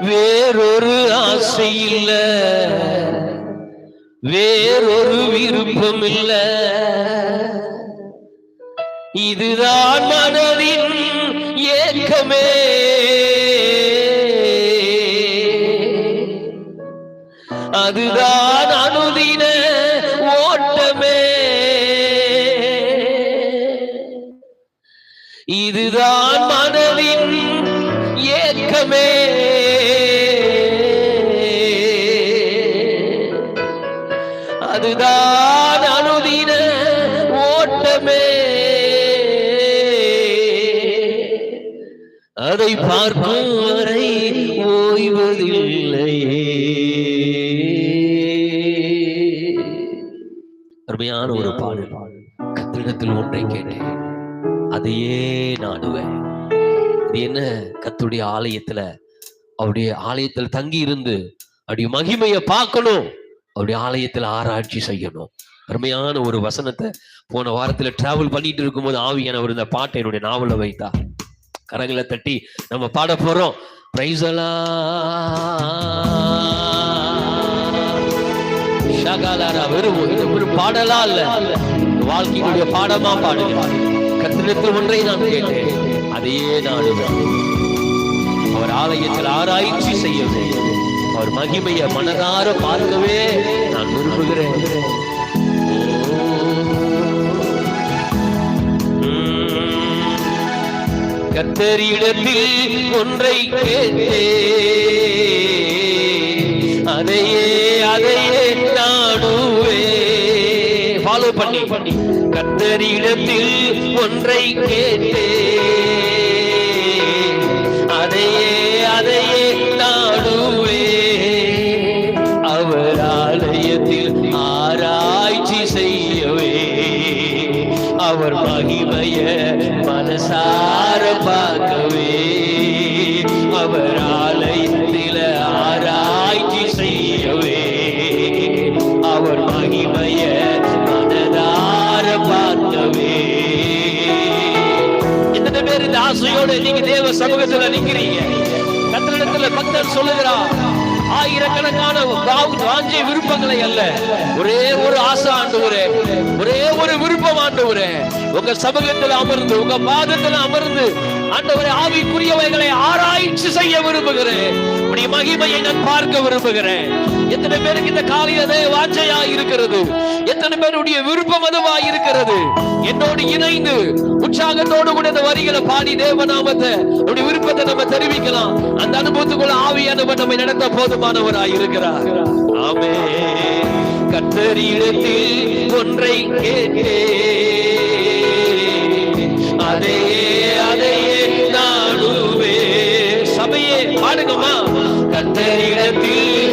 வேறொரு ஆசை இல்ல வேறொரு விருப்பம் இல்ல இதுதான் மனதின் ஏக்கமே. அதுதான் அனுதின ஓட்டமே. இதுதான் அதுதான் அனுதின ஓட்டமே. அதை பார்க்கும் வரை ஓய்வதில்லையே. அருமையான ஒரு பாடல். கத்திரிடத்தில் ஒன்றை கேட்டேன். அதையே நாடுவேன். இது என்ன? கத்துடைய ஆலயத்துல அவருடைய ஆலயத்துல தங்கி இருந்து அப்படி மகிமையை பார்க்கணும். அவருடைய ஆலயத்துல ஆராய்ச்சி செய்யணும். அருமையான ஒரு வசனத்தை போன வாரத்துல டிராவல் பண்ணிட்டு இருக்கும்போது ஆவியானவர் இந்த பாட்டை என்னுடைய நாவல வைத்தா கரங்களை தட்டி நம்ம பாட போறோம். பிரைசலா வெறும் இது ஒரு பாடலா இல்ல. வாழ்க்கையினுடைய பாடமா பாடுகிறார். கத்திரத்தில் ஒன்றை நான் கேட்டேன். அதையே நாடுவேன் அவர் ஆலயத்தில் ஆராய்ச்சி செய்ய செய்யவே அவர் மகிமைய மனதார பார்க்கவே நான் விரும்புகிறேன். கத்தரிடத்தில் ஒன்றை கேட்டே அதையே அதையே நாடுவே. ஃபாலோ பண்ணி. பண்ணி கத்தரிடத்தில் ஒன்றை கேட்டே அதையே சார பார்க்கவே அவர் ஆலயத்தில் ஆராய்ச்சி செய்யவே. அவர் மகிமைய மனதார பார்த்தவே எத்தனை பேர் இந்த ஆசையோடு நீங்க தேவ சமூகத்துல நிக்கிறீங்க? கத்திரிடத்துல பக்தர் சொல்லுகிறார் ஆயிரக்கணக்கான வாஞ்சை விருப்பங்களை அல்ல. ஒரே ஒரு ஆசை ஆண்டவரே ஒரே ஒரு ஆண்டவரே உங்க சமூகத்தில் அமர்ந்து உங்க பாதத்தில் அமர்ந்து ஆண்டவரே ஆவிக்குரியவைகளை ஆராய்ச்சி செய்ய விரும்புகிறேன். உடைய மகிமையை நான் பார்க்க விரும்புகிறேன். எத்தனை பேருக்கு இந்த காலையிலே வாஞ்சையா இருக்கிறது? எத்தனை பேருடைய விருப்பம் அதுவா இருக்கிறது? என்னோடு இணைந்து உற்சாகத்தோடு கூட இந்த வரிகளை பாடி தேவநாமத்தை உடைய விருப்பத்தை நம்ம தெரிவிக்கலாம். அந்த அனுபவத்துக்குள்ள ஆவியானவர் நம்மை நடத்த போதுமானவராய் இருக்கிறார். ஆமே கத்தரிடத்தில் ஒன்றை கேட்டே அதையே அதையே நானுவே சபையே பாடுங்கம்மா. கத்தரிடத்தில்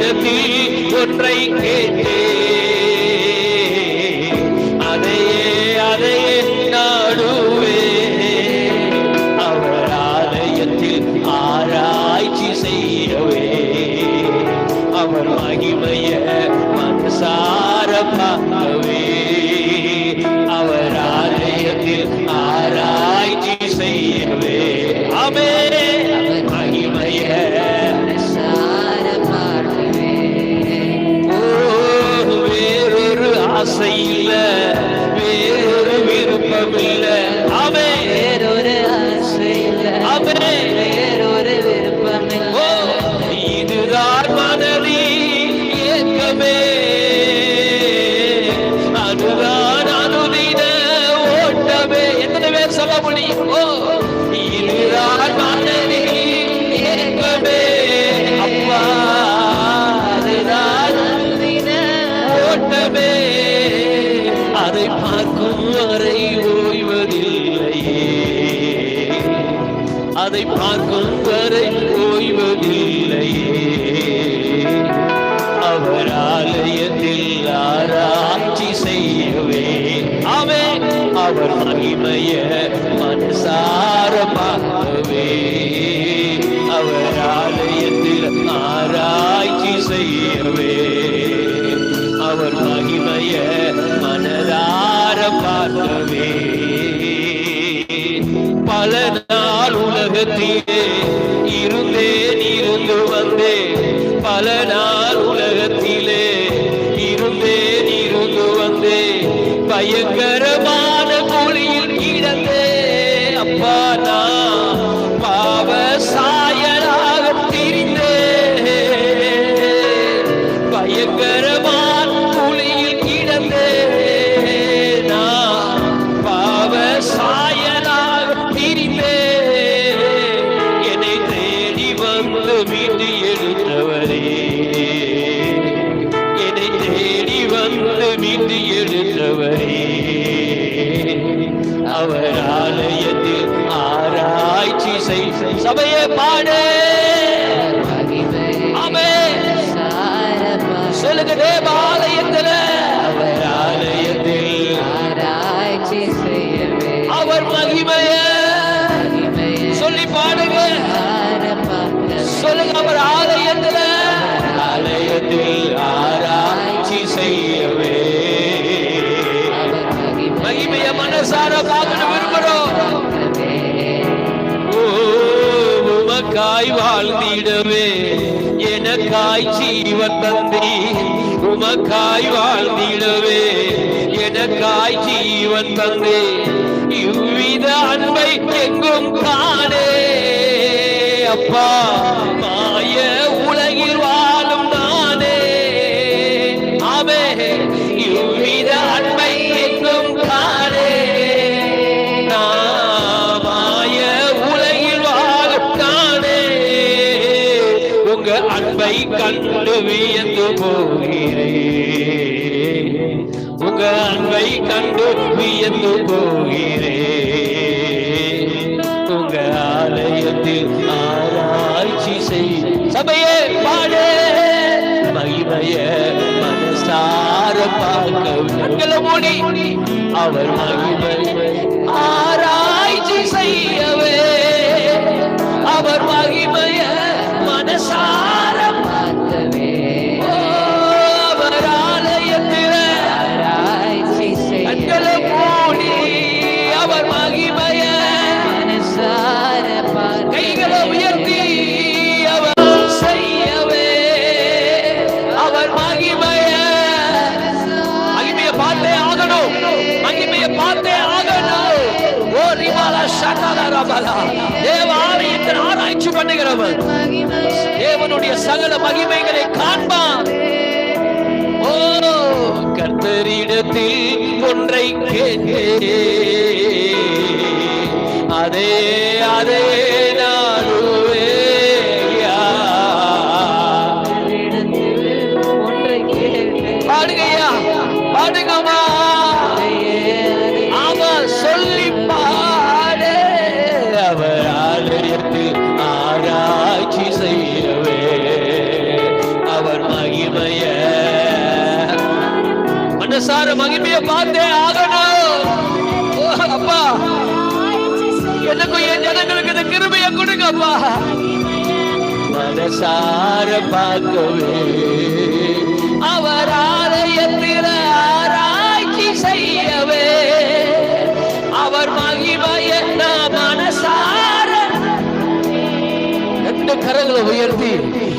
கத்தரிடத்தில் ஒன்றை கேட்டே. அதையே அதையே நாடுவே. அவர் ஆலயத்தில் ஆராய்ச்சி செய்யவே. அவர் மகிமைய மனசார பார்க்கவே. ஆசை இல்ல வேறொரு விருப்பம் அதை பார்க்கும் வரை ஓய்வதில்லையே. அவர் ஆலயத்தில் ஆராய்ச்சி செய்யவே அவே அவர் மகிமைய மனசார பார்க்கவே அவர் ஆலயத்தில் ஆராய்ச்சி செய்யவே colored என்னை தேடி வந்து நிதி எடுத்தவரே. அவர் ஆலயத்தில் ஆராய்ச்சி செய்ய சபையை பாடு. மனசார பார்க்கணும் விரும்புறோம் உமக்காய் வாழ்ந்திடவே. எனக்காய் ஜீவன் தந்தி. உமக்காய் வாழ்ந்திடவே. எனக்காய் ஜீவன் தந்தே. இவ்வித அன்பை எங்கும் காணே அப்பா அன்பை கண்டு வியந்து போகிறேன். உங்க அன்பை கண்டு வியந்து போகிறேன். உங்க ஆலயத்தில் ஆராய்ச்சி செய். சபையே பாடு. மகிமைய மனசார பார்க்க கண்களை மூடி அவர் மகிமை ஆராய்ச்சி செய்யவே. அவர் மகிமைய மனசார மகிமையை பார்த்தே ஆகணும். ஓ ரிபாலா ஷட்டாலா ரபாலா. தேவ ஆலயத்தின் ஆராய்ச்சி பண்ணுகிறவர். தேவனுடைய சகல மகிமைகளை காண்பான். ஓ கர்த்தரிடத்தில் ஒன்றை கேட்டே அதே அதே மனசார பார்க்கவே. அவர் ஆலயத்தில் ஆராய்ச்சி செய்யவே. அவர் மகிமைய மனசார. ரெண்டு கரங்களை உயர்த்தி.